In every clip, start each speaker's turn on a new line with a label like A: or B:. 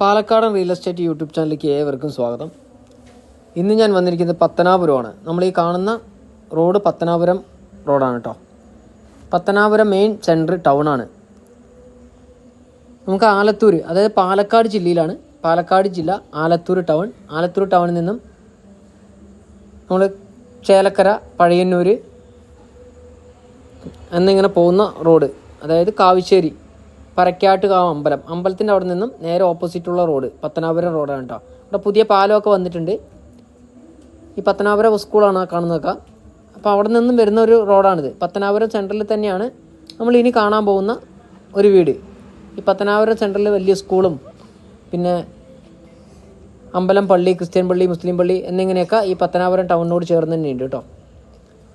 A: പാലക്കാടൻ real estate YouTube ചാനലിലേക്ക് ഏവർക്കും സ്വാഗതം. ഇന്ന് ഞാൻ വന്നിരിക്കുന്നത് പത്തനാപുരമാണ്. നമ്മൾ ഈ കാണുന്ന റോഡ് പത്തനാപുരം റോഡാണ് കേട്ടോ പത്തനാപുരം മെയിൻ സെന്റർ ടൗൺ ആണ്. നമുക്ക് ആലത്തൂർ അതായത് പാലക്കാട് ജില്ലയിലാണ്. പാലക്കാട് ജില്ല ആലത്തൂർ ടൗൺ ആലത്തൂർ ടൗണിൽ നിന്നും നമ്മൾ ചേലക്കര പഴയന്നൂർ എന്നിങ്ങനെ പോകുന്ന റോഡ് അതായത് കാവിശ്ശേരി. പരക്കാട്ടുകാവ് അമ്പലം. അമ്പലത്തിന്റെ അവിടെ നിന്നും നേരെ ഓപ്പോസിറ്റുള്ള റോഡ് പത്തനാപുരം റോഡാണ് കേട്ടോ. ഇവിടെ പുതിയ പാലമൊക്കെ വന്നിട്ടുണ്ട്. ഈ പത്തനാപുരം സ്കൂളാണ് കാണുന്നതൊക്കെ. അപ്പോൾ അവിടെ നിന്നും വരുന്ന ഒരു റോഡാണിത്. പത്തനാപുരം സെന്ററിൽ തന്നെയാണ് നമ്മൾ ഇനി കാണാൻ പോകുന്ന ഒരു വീട്. ഈ പത്തനാപുരം സെന്ററിൽ വലിയ സ്കൂളും പിന്നെ അമ്പലം പള്ളി ക്രിസ്ത്യൻ പള്ളി മുസ്ലിം പള്ളി എന്നിങ്ങനെയൊക്കെ ഈ പത്തനാപുരം ടൗണിനോട് ചേർന്ന് തന്നെയുണ്ട് കേട്ടോ.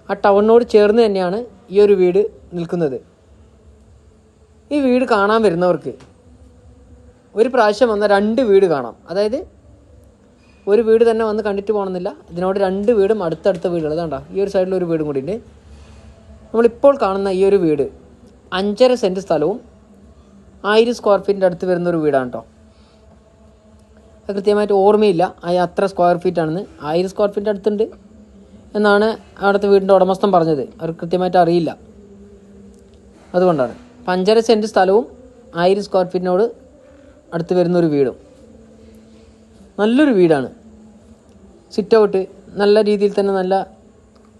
A: ആ ടൗണിനോട് ചേർന്ന് തന്നെയാണ് ഈ ഒരു വീട് നിൽക്കുന്നത്. ഈ വീട് കാണാൻ വരുന്നവർക്ക് ഒരു പ്രാവശ്യം വന്ന രണ്ട് വീട് കാണാം. അതായത് ഒരു വീട് തന്നെ വന്ന് കണ്ടിട്ട് പോകണമെന്നില്ല. ഇതിനോട് രണ്ട് വീടും അടുത്തടുത്ത വീടുകൾ. അതാണ്ടാ ഈ ഒരു സൈഡിൽ ഒരു വീടും കൂടി ഉണ്ട് നമ്മളിപ്പോൾ കാണുന്ന ഈ ഒരു വീട് അഞ്ചര സെന്റ് സ്ഥലവും ആയിരം സ്ക്വയർ ഫീറ്റിന്റെ അടുത്ത് വരുന്ന ഒരു വീടാണ് കേട്ടോ കൃത്യമായിട്ട് ഓർമ്മയില്ല. അത് അത്ര സ്ക്വയർ ഫീറ്റ് ആണെന്ന്. ആയിരം സ്ക്വയർ ഫീറ്റിന്റെ അടുത്തുണ്ട് എന്നാണ് അവിടുത്തെ വീടിന്റെ ഉടമസ്ഥൻ പറഞ്ഞത്. അവർ കൃത്യമായിട്ട് അറിയില്ല. അതുകൊണ്ടാണ്. അഞ്ചര സെന്റ് സ്ഥലവും ആയിരം സ്ക്വയർ ഫീറ്റിനോട് അടുത്ത് വരുന്നൊരു വീടും. നല്ലൊരു വീടാണ്. സിറ്റ് ഔട്ട് നല്ല രീതിയിൽ തന്നെ നല്ല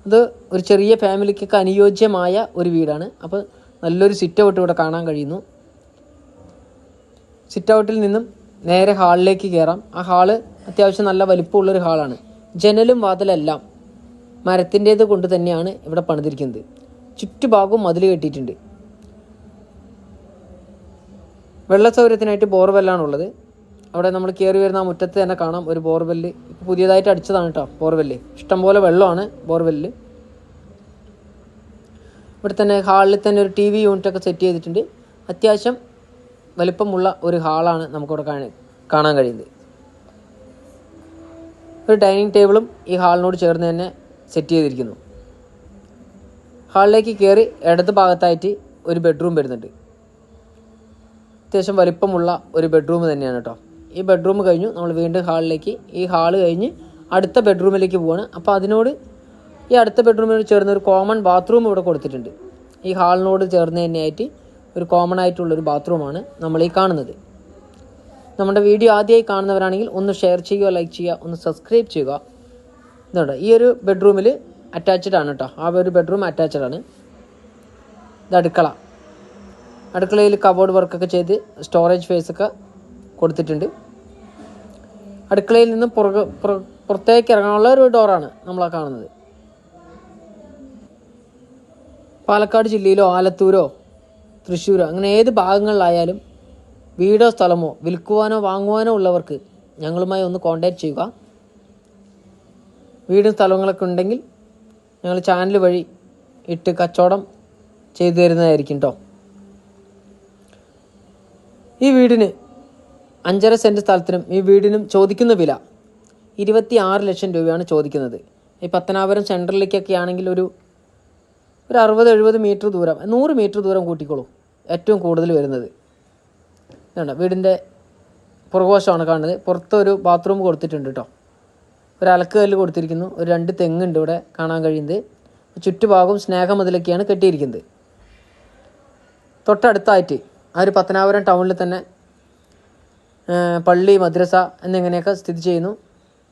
A: അത് ഒരു ചെറിയ ഫാമിലിക്കൊക്കെ അനുയോജ്യമായ ഒരു വീടാണ്. അപ്പോൾ നല്ലൊരു സിറ്റ് ഔട്ട് ഇവിടെ കാണാൻ കഴിയുന്നു. സിറ്റ് ഔട്ടിൽ നിന്നും നേരെ ഹാളിലേക്ക് കയറാം ആ ഹാൾ അത്യാവശ്യം നല്ല വലിപ്പമുള്ളൊരു ഹാളാണ്. ജനലും വാതിലെല്ലാം മരത്തിന്റേത് കൊണ്ട് തന്നെയാണ് ഇവിടെ പണിതിരിക്കുന്നത്. ചുറ്റുഭാഗവും മതിൽ കെട്ടിയിട്ടുണ്ട്. വെള്ള സൗകര്യത്തിനായിട്ട് ബോർവെല്ലാണ് ഉള്ളത് അവിടെ നമ്മൾ കയറി വരുന്ന ആ മുറ്റത്ത് തന്നെ കാണാം ഒരു ബോർവെല്ല്. പുതിയതായിട്ട് അടിച്ചതാണ് കേട്ടോ ബോർവെല്ല്. ഇഷ്ടംപോലെ വെള്ളമാണ് ബോർവെല്ലിൽ ഇവിടെ തന്നെ ഹാളിൽ തന്നെ ഒരു ടി വി യൂണിറ്റൊക്കെ സെറ്റ് ചെയ്തിട്ടുണ്ട്. അത്യാവശ്യം വലിപ്പമുള്ള ഒരു ഹാളാണ് നമുക്കിവിടെ കാണി കാണാൻ കഴിയുന്നത്. ഒരു ഡൈനിങ് ടേബിളും ഈ ഹാളിനോട് ചേർന്ന് തന്നെ സെറ്റ് ചെയ്തിരിക്കുന്നു. ഹാളിലേക്ക് കയറി ഇടത് ഭാഗത്തായിട്ട് ഒരു ബെഡ്റൂം വരുന്നുണ്ട്. അത്യാവശ്യം വലിപ്പമുള്ള ഒരു ബെഡ്റൂം തന്നെയാണ് കേട്ടോ ഈ ബെഡ്റൂം കഴിഞ്ഞു നമ്മൾ വീണ്ടും ഹാളിലേക്ക് ഈ ഹാൾ കഴിഞ്ഞ് അടുത്ത ബെഡ്റൂമിലേക്ക് പോവാണ്. അപ്പോൾ അതിനോട് ഈ അടുത്ത ബെഡ്റൂമിനോട് ചേർന്ന് ഒരു കോമൺ ബാത്റൂം ഇവിടെ കൊടുത്തിട്ടുണ്ട്. ഈ ഹാളിനോട് ചേർന്ന് തന്നെയായിട്ട് ഒരു കോമൺ ആയിട്ടുള്ളൊരു ബാത്റൂമാണ് നമ്മൾ ഈ കാണുന്നത്. നമ്മുടെ വീഡിയോ ആദ്യമായി കാണുന്നവരാണെങ്കിൽ ഒന്ന് ഷെയർ ചെയ്യുക ലൈക്ക് ചെയ്യുക ഒന്ന് സബ്സ്ക്രൈബ് ചെയ്യുക. ഇതുണ്ട്. ഈ ഒരു ബെഡ്റൂമിൽ അറ്റാച്ച്ഡ് ആണ് കേട്ടോ ആ ഒരു ബെഡ്റൂം അറ്റാച്ച്ഡ് ആണ്. ഇത് അടുക്കള. അടുക്കളയിൽ കബോർഡ് വർക്കൊക്കെ ചെയ്ത് സ്റ്റോറേജ് ഫേസ് ഒക്കെ കൊടുത്തിട്ടുണ്ട്. അടുക്കളയിൽ നിന്ന് പുറകെ പുറ- പുറത്തേക്ക് ഇറങ്ങാനുള്ള ഒരു ഡോറാണ് നമ്മൾ കാണുന്നത്. പാലക്കാട് ജില്ലയിലോ ആലത്തൂരോ തൃശ്ശൂരോ അങ്ങനെ ഏത് ഭാഗങ്ങളിലായാലും വീടോ സ്ഥലമോ വിൽക്കുവാനോ വാങ്ങുവാനോ ഉള്ളവർക്ക് ഞങ്ങളുമായി ഒന്ന് കോൺടാക്റ്റ് ചെയ്യുക. വീടും സ്ഥലങ്ങളൊക്കെ ഉണ്ടെങ്കിൽ ഞങ്ങൾ ചാനൽ വഴി ഇട്ട് കച്ചവടം ചെയ്തു തരുന്നതായിരിക്കും കേട്ടോ ഈ വീടിന് അഞ്ചര സെന്റ് സ്ഥലത്തിനും ഈ വീടിനും ചോദിക്കുന്ന വില ഇരുപത്തി ആറ് ലക്ഷം രൂപയാണ് ചോദിക്കുന്നത്. ഈ പത്തനാപുരം സെൻട്രലിലേക്കൊക്കെ ആണെങ്കിൽ ഒരു ഒരു അറുപത് എഴുപത് മീറ്റർ ദൂരം നൂറ് മീറ്റർ ദൂരം കൂട്ടിക്കോളൂ ഏറ്റവും കൂടുതൽ വരുന്നത്. വേണ്ട വീടിന്റെ പുറകുവശമാണ് കാണുന്നത്. പുറത്ത് ഒരു ബാത്റൂം കൊടുത്തിട്ടുണ്ട് കേട്ടോ ഒരു അലക്കുകല്ല് കൊടുത്തിരിക്കുന്നു. ഒരു രണ്ട് തെങ്ങുണ്ട് ഇവിടെ കാണാൻ കഴിയുന്നത്. ചുറ്റുഭാഗവും സ്നേഹമതിലൊക്കെയാണ് കെട്ടിയിരിക്കുന്നത്. തൊട്ടടുത്തായിട്ട് ആ ഒരു പത്തനാപുരം ടൗണിൽ തന്നെ പള്ളി മദ്രസ എന്നിങ്ങനെയൊക്കെ സ്ഥിതി ചെയ്യുന്നു.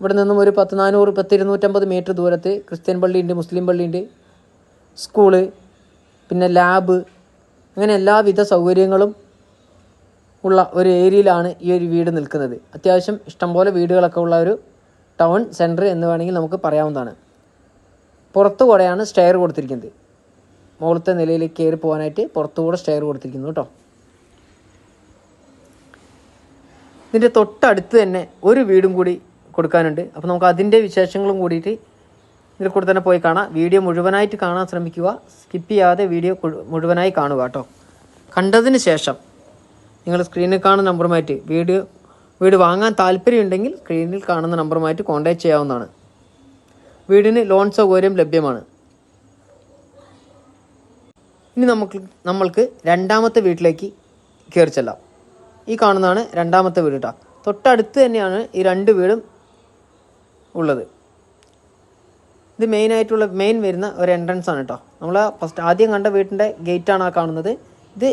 A: ഇവിടെ നിന്നും ഒരു പത്ത് നാനൂറ് പത്ത് ഇരുന്നൂറ്റമ്പത് മീറ്റർ ദൂരത്ത് ക്രിസ്ത്യൻ പള്ളിയുണ്ട് മുസ്ലിം പള്ളിയുണ്ട് സ്കൂൾ പിന്നെ ലാബ് അങ്ങനെ എല്ലാവിധ സൗകര്യങ്ങളും ഉള്ള ഒരു ഏരിയയിലാണ് ഈ ഒരു വീട് നിൽക്കുന്നത്. അത്യാവശ്യം ഇഷ്ടംപോലെ വീടുകളൊക്കെ ഉള്ള ഒരു ടൗൺ സെന്റർ എന്ന് വേണമെങ്കിൽ നമുക്ക് പറയാവുന്നതാണ്. പുറത്തു കൂടെയാണ് സ്റ്റെയർ കൊടുത്തിരിക്കുന്നത്. മുകളിലത്തെ നിലയിലേക്ക് കയറി പോകാനായിട്ട് പുറത്തുകൂടെ സ്റ്റെയർ കൊടുത്തിരിക്കുന്നു കേട്ടോ. ഇതിന്റെ തൊട്ടടുത്ത് തന്നെ ഒരു വീടും കൂടി കൊടുക്കാനുണ്ട്. അപ്പോൾ നമുക്ക് അതിന്റെ വിശേഷങ്ങളും കൂടിയിട്ട് ഇതിൽ കൂടെ തന്നെ പോയി കാണാം. വീഡിയോ മുഴുവനായിട്ട് കാണാൻ ശ്രമിക്കുക. സ്കിപ്പ് ചെയ്യാതെ വീഡിയോ മുഴുവനായി കാണുക കേട്ടോ. കണ്ടതിന് ശേഷം നിങ്ങൾ സ്ക്രീനിൽ കാണുന്ന നമ്പറുമായിട്ട് വീഡിയോ വീട് വാങ്ങാൻ താല്പര്യമുണ്ടെങ്കിൽ സ്ക്രീനിൽ കാണുന്ന നമ്പറുമായിട്ട് കോൺടാക്റ്റ് ചെയ്യാവുന്നതാണ്. വീടിന് ലോൺ സൗകര്യം ലഭ്യമാണ്. ഇനി നമുക്ക് നമ്മൾക്ക് രണ്ടാമത്തെ വീട്ടിലേക്ക് കയറി ചെല്ലാം. ഈ കാണുന്നതാണ് രണ്ടാമത്തെ വീട് കേട്ടോ തൊട്ടടുത്ത് തന്നെയാണ് ഈ രണ്ട് വീടും ഉള്ളത്. ഇത് മെയിൻ ആയിട്ടുള്ള മെയിൻ വരുന്ന ഒരു എൻട്രൻസ് ആണ് കേട്ടോ നമ്മൾ ഫസ്റ്റ് ആദ്യം കണ്ട വീടിന്റെ ഗേറ്റാണ് ആ കാണുന്നത്. ഇത്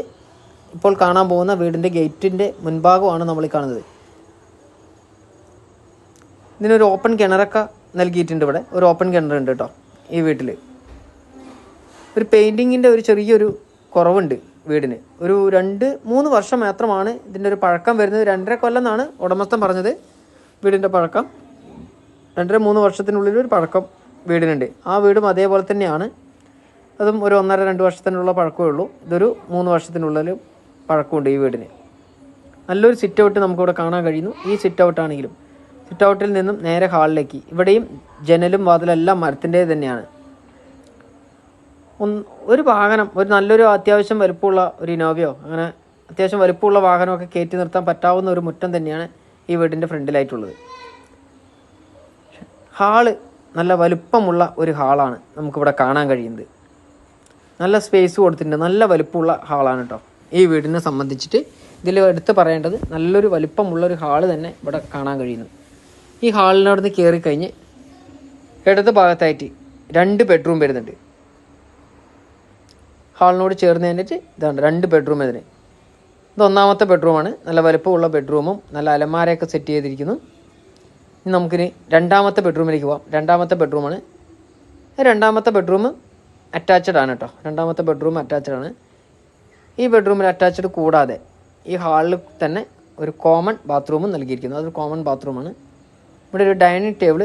A: ഇപ്പോൾ കാണാൻ പോകുന്ന വീടിന്റെ ഗേറ്റിന്റെ മുൻഭാഗമാണ് നമ്മൾ ഈ കാണുന്നത്. ഇതിനൊരു ഓപ്പൺ കിണറൊക്കെ നൽകിയിട്ടുണ്ട് ഇവിടെ. ഒരു ഓപ്പൺ കിണറുണ്ട് കേട്ടോ ഈ വീട്ടിൽ ഒരു പെയിന്റിങ്ങിന്റെ ഒരു ചെറിയൊരു കുറവുണ്ട്. വീടിന്. ഒരു രണ്ട് മൂന്ന് വർഷം മാത്രമാണ് ഇതിന്റെ ഒരു പഴക്കം വരുന്നത്. രണ്ടര കൊല്ലം എന്നാണ് ഉടമസ്ഥൻ പറഞ്ഞത്. വീടിന്റെ പഴക്കം. രണ്ടര മൂന്ന് വർഷത്തിനുള്ളിൽ ഒരു പഴക്കം വീടിനുണ്ട്. ആ വീടും അതേപോലെ തന്നെയാണ്. അതും ഒരു ഒന്നര രണ്ട് വർഷത്തിനുള്ള പഴക്കമേ ഉള്ളൂ. ഇതൊരു മൂന്ന് വർഷത്തിനുള്ളിൽ പഴക്കമുണ്ട് ഈ വീടിന്. നല്ലൊരു സിറ്റ് ഔട്ട് നമുക്കിവിടെ കാണാൻ കഴിയുന്നു. ഈ സിറ്റ് ഔട്ട് ആണെങ്കിലും സിറ്റ് ഔട്ടിൽ നിന്നും നേരെ ഹാളിലേക്ക്. ഇവിടെയും ജനലും വാതിലെല്ലാം മരത്തിന്റെ തന്നെയാണ്. ഒരു വാഹനം ഒരു നല്ലൊരു അത്യാവശ്യം വലുപ്പമുള്ള ഒരു ഇനോവയോ അങ്ങനെ അത്യാവശ്യം വലുപ്പമുള്ള വാഹനമൊക്കെ കയറ്റി നിർത്താൻ പറ്റാവുന്ന ഒരു മുറ്റം തന്നെയാണ് ഈ വീടിന്റെ ഫ്രണ്ടിലായിട്ടുള്ളത്. ഹാൾ നല്ല വലുപ്പമുള്ള ഒരു ഹാളാണ് നമുക്കിവിടെ കാണാൻ കഴിയുന്നത്. നല്ല സ്പേസ് കൊടുത്തിട്ടുണ്ട് നല്ല വലുപ്പമുള്ള ഹാളാണ് കേട്ടോ ഈ വീടിനെ സംബന്ധിച്ചിട്ട് ഇതിൽ എടുത്ത് പറയേണ്ടത് നല്ലൊരു വലുപ്പമുള്ള ഒരു ഹാൾ തന്നെ ഇവിടെ കാണാൻ കഴിയുന്നു. ഈ ഹാളിനവിടുന്ന് കയറി കഴിഞ്ഞ് ഇടത് ഭാഗത്തായിട്ട് രണ്ട് ബെഡ്റൂം വരുന്നുണ്ട്. ഹാളിനോട് ചേർന്ന് കഴിഞ്ഞിട്ട് ഇതാണ് രണ്ട് ബെഡ്റൂം ഇതിന്. ഇത് ഒന്നാമത്തെ ബെഡ്റൂമാണ്. നല്ല വലുപ്പമുള്ള ബെഡ്റൂമും നല്ല അലമാരയൊക്കെ സെറ്റ് ചെയ്തിരിക്കുന്നു. ഇനി നമുക്കിനി രണ്ടാമത്തെ ബെഡ്റൂമിലേക്ക് പോകാം രണ്ടാമത്തെ ബെഡ്റൂമാണ്. രണ്ടാമത്തെ ബെഡ്റൂം അറ്റാച്ച്ഡ് ആണ് കേട്ടോ. രണ്ടാമത്തെ ബെഡ്റൂം അറ്റാച്ച്ഡ് ആണ്. ഈ ബെഡ്റൂമിൽ അറ്റാച്ച്ഡ് കൂടാതെ ഈ ഹാളിൽ തന്നെ ഒരു കോമൺ ബാത്റൂമും നൽകിയിരിക്കുന്നു. അതൊരു കോമൺ ബാത്റൂമാണ് ഇവിടെ ഒരു ഡൈനിങ് ടേബിൾ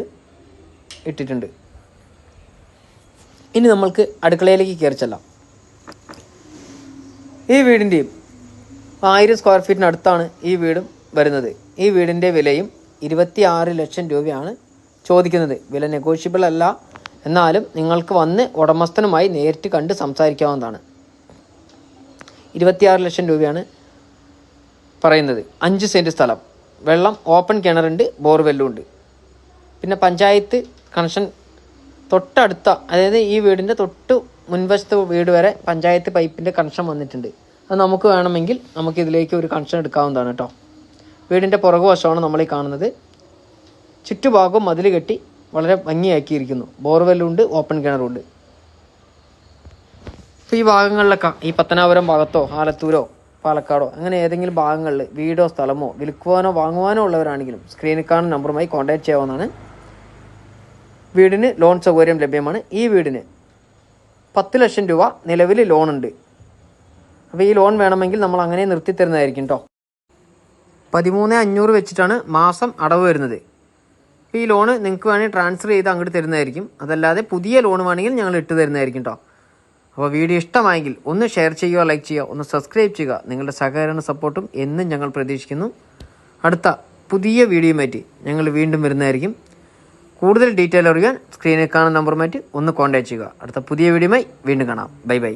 A: ഇട്ടിട്ടുണ്ട്. ഇനി നമ്മൾക്ക് അടുക്കളയിലേക്ക് കയറി ചെല്ലാം. ഈ വീടിന്റെയും ആയിരം സ്ക്വയർ ഫീറ്റിനടുത്താണ് ഈ വീടും വരുന്നത്. ഈ വീടിന്റെ വിലയും ഇരുപത്തി ആറ് ലക്ഷം രൂപയാണ് ചോദിക്കുന്നത്. വില നെഗോഷ്യബിൾ അല്ല. എന്നാലും നിങ്ങൾക്ക് വന്ന് ഉടമസ്ഥനുമായി നേരിട്ട് കണ്ട് സംസാരിക്കാവുന്നതാണ്. ഇരുപത്തിയാറ് ലക്ഷം രൂപയാണ് പറയുന്നത്. അഞ്ച് സെന്റ് സ്ഥലം. വെള്ളം ഓപ്പൺ കിണറുണ്ട് ബോർവെല്ലും ഉണ്ട്. പിന്നെ പഞ്ചായത്ത് കണക്ഷൻ തൊട്ടടുത്ത അതായത് ഈ വീടിന്റെ തൊട്ട് മുൻവശത്തെ വീട് വരെ പഞ്ചായത്ത് പൈപ്പിന്റെ കണക്ഷൻ വന്നിട്ടുണ്ട്. അത് നമുക്ക് വേണമെങ്കിൽ നമുക്ക് ഇതിലേക്ക് ഒരു കണക്ഷൻ എടുക്കാവുന്നതാണ് കേട്ടോ. വീടിന്റെ പുറകു വശമാണ് നമ്മൾ ഈ കാണുന്നത്. ചുറ്റുഭാഗവും മതിൽ കെട്ടി വളരെ ഭംഗിയാക്കിയിരിക്കുന്നു. ബോർവെല്ലുണ്ട് ഓപ്പൺ കിണറുണ്ട്. ഇപ്പോൾ ഈ ഭാഗങ്ങളിലൊക്കെ ഈ പത്തനാപുരം ഭാഗത്തോ ആലത്തൂരോ പാലക്കാടോ അങ്ങനെ ഏതെങ്കിലും ഭാഗങ്ങളിൽ വീടോ സ്ഥലമോ വിൽക്കുവാനോ വാങ്ങുവാനോ ഉള്ളവരാണെങ്കിലും സ്ക്രീനിൽ കാണുന്ന നമ്പറുമായി കോൺടാക്ട് ചെയ്യാവുന്നതാണ്. വീടിന് ലോൺ സൗകര്യം ലഭ്യമാണ്. ഈ വീടിന് പത്ത് ലക്ഷം രൂപ നിലവിൽ ലോൺ ഉണ്ട്. അപ്പോൾ ഈ ലോൺ വേണമെങ്കിൽ നമ്മൾ അങ്ങനെ നിർത്തി തരുന്നതായിരിക്കും കേട്ടോ പതിമൂന്ന് അഞ്ഞൂറ് വെച്ചിട്ടാണ് മാസം അടവ് വരുന്നത്. ഈ ലോണ് നിങ്ങൾക്ക് വേണമെങ്കിൽ ട്രാൻസ്ഫർ ചെയ്ത് അങ്ങോട്ട് തരുന്നതായിരിക്കും. അതല്ലാതെ പുതിയ ലോൺ വേണമെങ്കിൽ ഞങ്ങൾ ഇട്ട് തരുന്നതായിരിക്കും കേട്ടോ അപ്പോൾ വീഡിയോ ഇഷ്ടമായെങ്കിൽ ഒന്ന് ഷെയർ ചെയ്യുക ലൈക്ക് ചെയ്യുക ഒന്ന് സബ്സ്ക്രൈബ് ചെയ്യുക. നിങ്ങളുടെ സഹകരണ സപ്പോർട്ടും എന്നും ഞങ്ങൾ പ്രതീക്ഷിക്കുന്നു. അടുത്ത പുതിയ വീഡിയോയുമായിട്ട് ഞങ്ങൾ വീണ്ടും വരുന്നതായിരിക്കും. കൂടുതൽ ഡീറ്റെയിൽ അറിയാൻ സ്ക്രീനിൽ കാണുന്ന നമ്പറുമായിട്ട് ഒന്ന് കോൺടാക്ട് ചെയ്യുക. അടുത്ത പുതിയ വീഡിയോയുമായി വീണ്ടും കാണാം. Bye bye